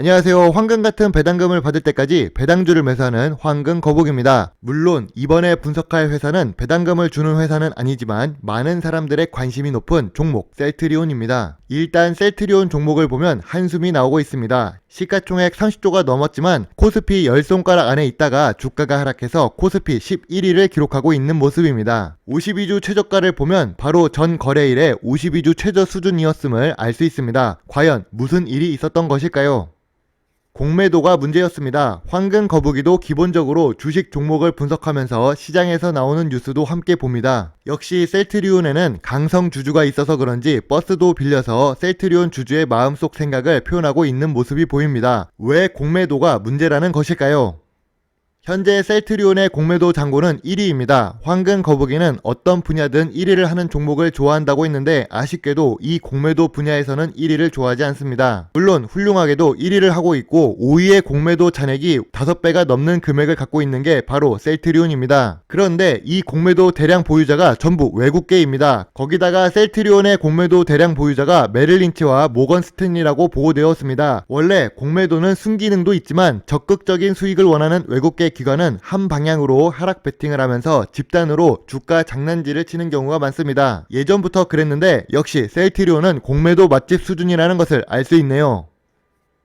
안녕하세요. 황금 같은 배당금을 받을 때까지 배당주를 매수하는 황금 거북입니다. 물론 이번에 분석할 회사는 배당금을 주는 회사는 아니지만 많은 사람들의 관심이 높은 종목 셀트리온입니다. 일단 셀트리온 종목을 보면 한숨이 나오고 있습니다. 시가총액 30조가 넘었지만 코스피 10손가락 안에 있다가 주가가 하락해서 코스피 11위를 기록하고 있는 모습입니다. 52주 최저가를 보면 바로 전 거래일에 52주 최저 수준이었음을 알 수 있습니다. 과연 무슨 일이 있었던 것일까요? 공매도가 문제였습니다. 황금 거북이도 기본적으로 주식 종목을 분석하면서 시장에서 나오는 뉴스도 함께 봅니다. 역시 셀트리온에는 강성 주주가 있어서 그런지 버스도 빌려서 셀트리온 주주의 마음속 생각을 표현하고 있는 모습이 보입니다. 왜 공매도가 문제라는 것일까요? 현재 셀트리온의 공매도 잔고는 1위입니다. 황금 거북이는 어떤 분야든 1위를 하는 종목을 좋아한다고 했는데 아쉽게도 이 공매도 분야에서는 1위를 좋아하지 않습니다. 물론 훌륭하게도 1위를 하고 있고 5위의 공매도 잔액이 5배가 넘는 금액을 갖고 있는 게 바로 셀트리온입니다. 그런데 이 공매도 대량 보유자가 전부 외국계입니다. 거기다가 셀트리온의 공매도 대량 보유자가 메릴린치와 모건 스탠리라고 보고되었습니다. 원래 공매도는 순기능도 있지만 적극적인 수익을 원하는 외국계 기관은 한 방향으로 하락 베팅을 하면서 집단으로 주가 장난질을 치는 경우가 많습니다. 예전부터 그랬는데 역시 셀트리온은 공매도 맛집 수준이라는 것을 알 수 있네요.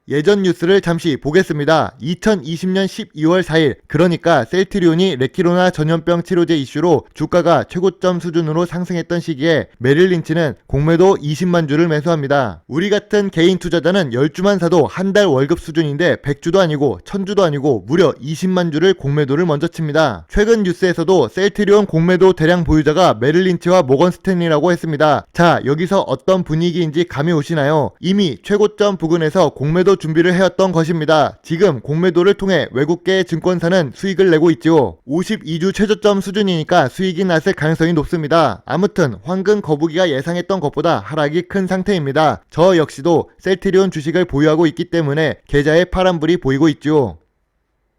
예전 뉴스를 잠시 보겠습니다. 2020년 12월 4일, 그러니까 셀트리온이 레키로나 전염병 치료제 이슈로 주가가 최고점 수준으로 상승했던 시기에 메릴 린치는 공매도 20만 주를 매수합니다. 우리 같은 개인 투자자는 10주만 사도 한 달 월급 수준인데 100주도 아니고 1000주도 아니고 무려 20만 주를 공매도를 먼저 칩니다. 최근 뉴스에서도 셀트리온 공매도 대량 보유자가 메릴 린치와 모건 스탠리라고 했습니다. 자, 여기서 어떤 분위기인지 감이 오시나요? 이미 최고점 부근에서 공매도 준비를 해왔던 것입니다. 지금 공매도를 통해 외국계 증권사는 수익을 내고 있죠. 52주 최저점 수준이니까 수익이 났을 가능성이 높습니다. 아무튼 황금 거북이가 예상했던 것보다 하락이 큰 상태입니다. 저 역시도 셀트리온 주식을 보유하고 있기 때문에 계좌에 파란불이 보이고 있죠.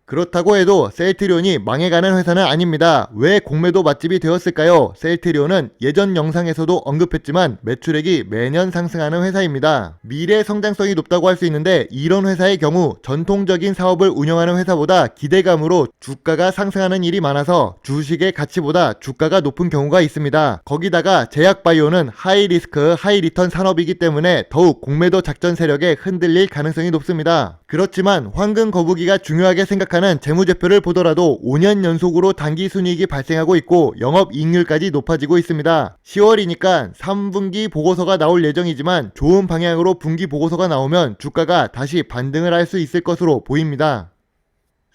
그렇다고 해도 셀트리온이 망해가는 회사는 아닙니다. 왜 공매도 맛집이 되었을까요? 셀트리온은 예전 영상에서도 언급했지만 매출액이 매년 상승하는 회사입니다. 미래 성장성이 높다고 할 수 있는데 이런 회사의 경우 전통적인 사업을 운영하는 회사보다 기대감으로 주가가 상승하는 일이 많아서 주식의 가치보다 주가가 높은 경우가 있습니다. 거기다가 제약바이오는 하이 리스크 하이 리턴 산업이기 때문에 더욱 공매도 작전 세력에 흔들릴 가능성이 높습니다. 그렇지만 황금 거북이가 중요하게 생각 하는 재무제표를 보더라도 5년 연속으로 단기 순이익이 발생하고 있고 영업이익률까지 높아지고 있습니다. 10월이니까 3분기 보고서가 나올 예정이지만 좋은 방향으로 분기 보고서가 나오면 주가가 다시 반등을 할 수 있을 것으로 보입니다.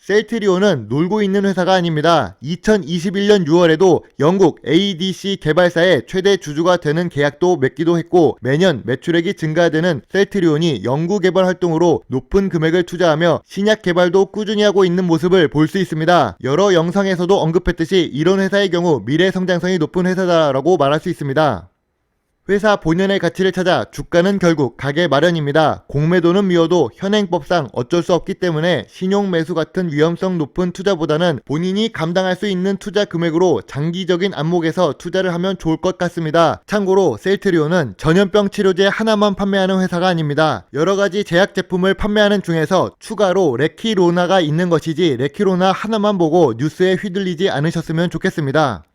셀트리온은 놀고 있는 회사가 아닙니다. 2021년 6월에도 영국 ADC 개발사의 최대 주주가 되는 계약도 맺기도 했고 매년 매출액이 증가되는 셀트리온이 연구 개발 활동으로 높은 금액을 투자하며 신약 개발도 꾸준히 하고 있는 모습을 볼 수 있습니다. 여러 영상에서도 언급했듯이 이런 회사의 경우 미래 성장성이 높은 회사다라고 말할 수 있습니다. 회사 본연의 가치를 찾아 주가는 결국 가게 마련입니다. 공매도는 미워도 현행법상 어쩔 수 없기 때문에 신용 매수 같은 위험성 높은 투자보다는 본인이 감당할 수 있는 투자 금액으로 장기적인 안목에서 투자를 하면 좋을 것 같습니다. 참고로 셀트리온은 전염병 치료제 하나만 판매하는 회사가 아닙니다. 여러 가지 제약 제품을 판매하는 중에서 추가로 레키로나가 있는 것이지 레키로나 하나만 보고 뉴스에 휘둘리지 않으셨으면 좋겠습니다.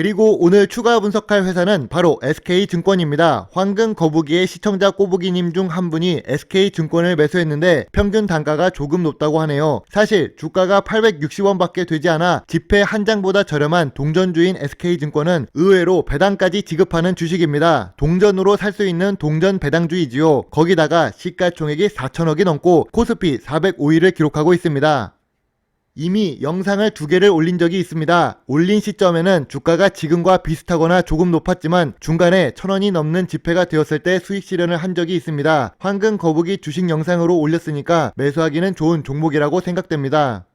그리고 오늘 추가 분석할 회사는 바로 SK증권입니다. 황금 거북이의 시청자 꼬부기님 중 한 분이 SK증권을 매수했는데 평균 단가가 조금 높다고 하네요. 사실 주가가 860원밖에 되지 않아 지폐 한 장보다 저렴한 동전주인 SK증권은 의외로 배당까지 지급하는 주식입니다. 동전으로 살 수 있는 동전 배당주이지요. 거기다가 시가총액이 4천억이 넘고 코스피 405위를 기록하고 있습니다. 이미 영상을 두 개를 올린 적이 있습니다. 올린 시점에는 주가가 지금과 비슷하거나 조금 높았지만 중간에 천 원이 넘는 지폐가 되었을 때 수익 실현을 한 적이 있습니다. 황금 거북이 주식 영상으로 올렸으니까 매수하기는 좋은 종목이라고 생각됩니다.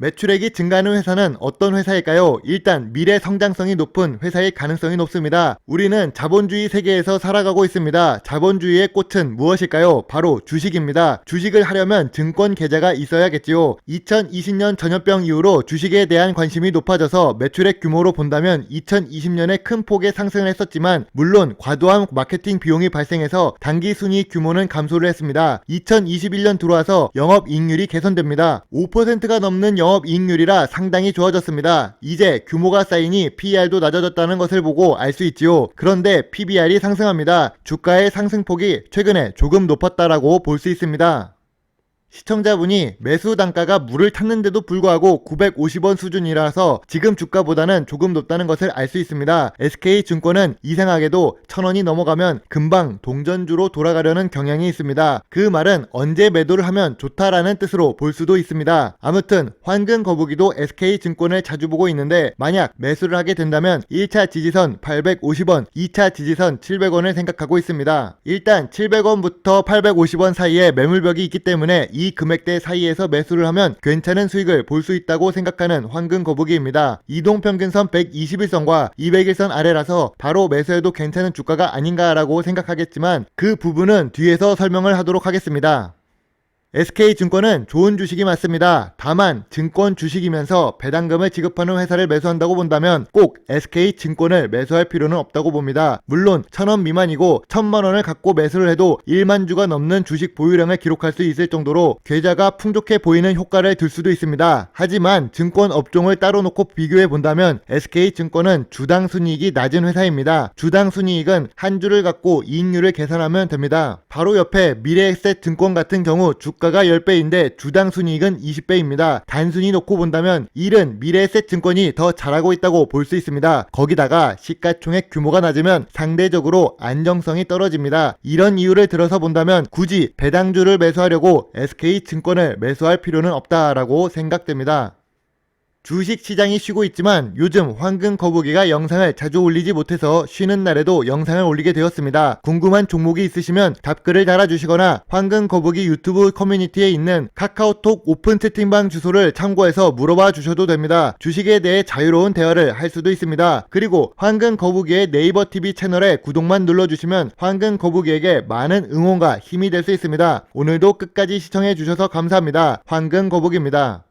매출액이 증가하는 회사는 어떤 회사일까요? 일단 미래 성장성이 높은 회사의 가능성이 높습니다. 우리는 자본주의 세계에서 살아가고 있습니다. 자본주의의 꽃은 무엇일까요? 바로 주식입니다. 주식을 하려면 증권 계좌가 있어야겠지요. 2020년 전염병 이후로 주식에 대한 관심이 높아져서 매출액 규모로 본다면 2020년에 큰 폭의 상승을 했었지만 물론 과도한 마케팅 비용이 발생해서 단기 순이익 규모는 감소를 했습니다. 2021년 들어와서 영업 이익률이 개선됩니다. 5%가 넘는 영업 이익률이라 상당히 좋아졌습니다. 이제 규모가 쌓이니 PER도 낮아졌다는 것을 보고 알 수 있지요. 그런데 PBR이 상승합니다. 주가의 상승폭이 최근에 조금 높았다라고 볼 수 있습니다. 시청자분이 매수 단가가 물을 탔는데도 불구하고 950원 수준이라서 지금 주가보다는 조금 높다는 것을 알 수 있습니다. SK증권은 이상하게도 1000원이 넘어가면 금방 동전주로 돌아가려는 경향이 있습니다. 그 말은 언제 매도를 하면 좋다라는 뜻으로 볼 수도 있습니다. 아무튼 환금 거북이도 SK증권을 자주 보고 있는데 만약 매수를 하게 된다면 1차 지지선 850원, 2차 지지선 700원을 생각하고 있습니다. 일단 700원부터 850원 사이에 매물벽이 있기 때문에 이 금액대 사이에서 매수를 하면 괜찮은 수익을 볼 수 있다고 생각하는 황금 거북이입니다. 이동평균선 121선과 201선 아래라서 바로 매수해도 괜찮은 주가가 아닌가라고 생각하겠지만 그 부분은 뒤에서 설명을 하도록 하겠습니다. SK증권은 좋은 주식이 맞습니다. 다만 증권 주식이면서 배당금을 지급하는 회사를 매수한다고 본다면 꼭 SK증권을 매수할 필요는 없다고 봅니다. 물론 1000원 미만이고 1000만원을 갖고 매수를 해도 1만 주가 넘는 주식 보유량을 기록할 수 있을 정도로 계좌가 풍족해 보이는 효과를 들 수도 있습니다. 하지만 증권 업종을 따로 놓고 비교해 본다면 SK증권은 주당 순이익이 낮은 회사입니다. 주당 순이익은 한 주를 갖고 이익률을 계산하면 됩니다. 바로 옆에 미래에셋 증권 같은 경우 주가 가 10배인데 주당 순이익은 20배입니다. 단순히 놓고 본다면 일은 미래에셋 증권이 더 잘하고 있다고 볼 수 있습니다. 거기다가 시가총액 규모가 낮으면 상대적으로 안정성이 떨어집니다. 이런 이유를 들어서 본다면 굳이 배당주를 매수하려고 SK증권을 매수할 필요는 없다라고 생각됩니다. 주식 시장이 쉬고 있지만 요즘 황금 거북이가 영상을 자주 올리지 못해서 쉬는 날에도 영상을 올리게 되었습니다. 궁금한 종목이 있으시면 답글을 달아주시거나 황금 거북이 유튜브 커뮤니티에 있는 카카오톡 오픈 채팅방 주소를 참고해서 물어봐 주셔도 됩니다. 주식에 대해 자유로운 대화를 할 수도 있습니다. 그리고 황금 거북이의 네이버 TV 채널에 구독만 눌러주시면 황금 거북이에게 많은 응원과 힘이 될 수 있습니다. 오늘도 끝까지 시청해 주셔서 감사합니다. 황금 거북입니다.